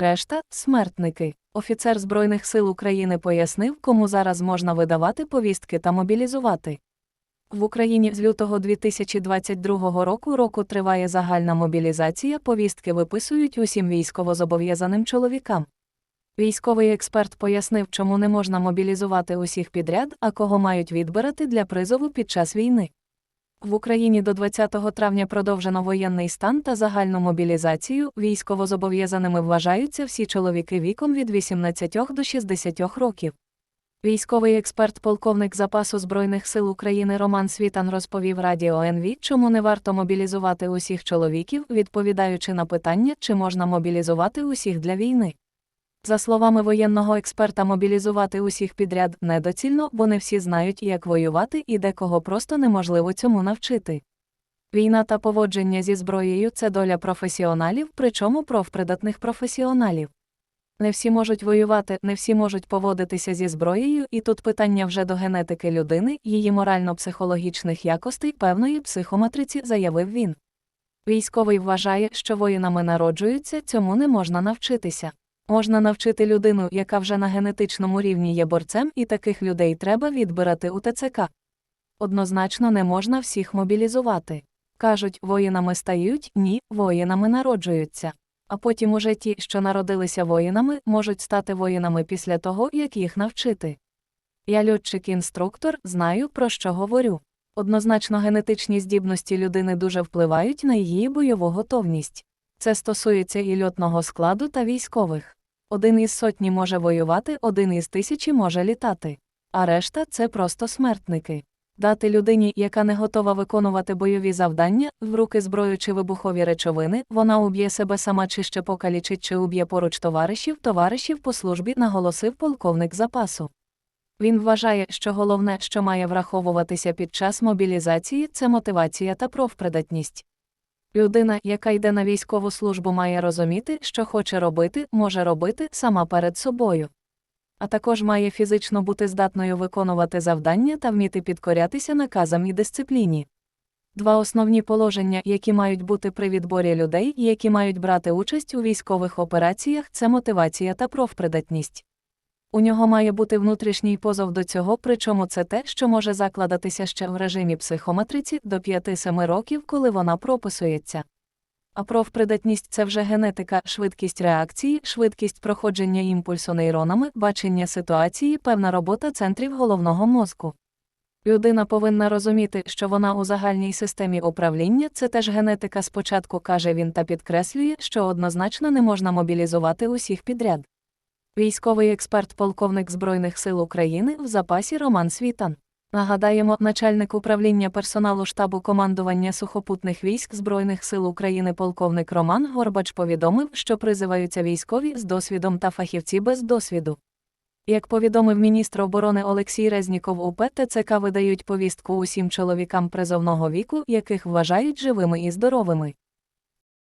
Решта смертники. Офіцер Збройних сил України пояснив, кому зараз можна видавати повістки та мобілізувати. В Україні з лютого 2022 року року триває загальна мобілізація, повістки виписують усім військовозобов'язаним чоловікам. Військовий експерт пояснив, чому не можна мобілізувати усіх підряд, а кого мають відбирати для призову під час війни. В Україні до 20 травня продовжено воєнний стан та загальну мобілізацію. Військовозобов'язаними вважаються всі чоловіки віком від 18 до 60 років. Військовий експерт полковник запасу Збройних сил України Роман Світан розповів Радіо НВ, чому не варто мобілізувати усіх чоловіків, відповідаючи на питання, чи можна мобілізувати усіх для війни. За словами воєнного експерта, мобілізувати усіх підряд недоцільно, бо не всі знають, як воювати, і декого просто неможливо цьому навчити. Війна та поводження зі зброєю це доля професіоналів, причому профпридатних професіоналів. Не всі можуть воювати, не всі можуть поводитися зі зброєю, і тут питання вже до генетики людини, її морально-психологічних якостей, певної психоматриці, заявив він. Військовий вважає, що воїнами народжуються, цьому не можна навчитися. Можна навчити людину, яка вже на генетичному рівні є борцем, і таких людей треба відбирати у ТЦК. Однозначно не можна всіх мобілізувати. Кажуть, воїнами стають, ні, воїнами народжуються. А потім уже ті, що народилися воїнами, можуть стати воїнами після того, як їх навчити. Я льотчик-інструктор, знаю, про що говорю. Однозначно генетичні здібності людини дуже впливають на її бойову готовність. Це стосується і льотного складу та військових. Один із сотні може воювати, один із тисячі може літати. А решта це просто смертники. Дати людині, яка не готова виконувати бойові завдання, в руки зброю чи вибухові речовини, вона уб'є себе сама чи ще покалічить чи уб'є поруч товаришів, товаришів по службі, наголосив полковник запасу. Він вважає, що головне, що має враховуватися під час мобілізації, це мотивація та профпридатність. Людина, яка йде на військову службу, має розуміти, що хоче робити, може робити сама перед собою. А також має фізично бути здатною виконувати завдання та вміти підкорятися наказам і дисципліні. Два основні положення, які мають бути при відборі людей, які мають брати участь у військових операціях, це мотивація та профпридатність. У нього має бути внутрішній позов до цього, причому це те, що може закладатися ще в режимі психометриці до 5-7 років, коли вона прописується. А профпридатність це вже генетика, швидкість реакції, швидкість проходження імпульсу нейронами, бачення ситуації, певна робота центрів головного мозку. Людина повинна розуміти, що вона у загальній системі управління це теж генетика спочатку каже він та підкреслює, що однозначно не можна мобілізувати усіх підряд. Військовий експерт полковник Збройних сил України в запасі Роман Світан. Нагадаємо, начальник управління персоналу штабу командування сухопутних військ Збройних сил України полковник Роман Горбач повідомив, що призиваються військові з досвідом та фахівці без досвіду. Як повідомив міністр оборони Олексій Резніков у ТЦК видають повістку усім чоловікам призовного віку, яких вважають живими і здоровими.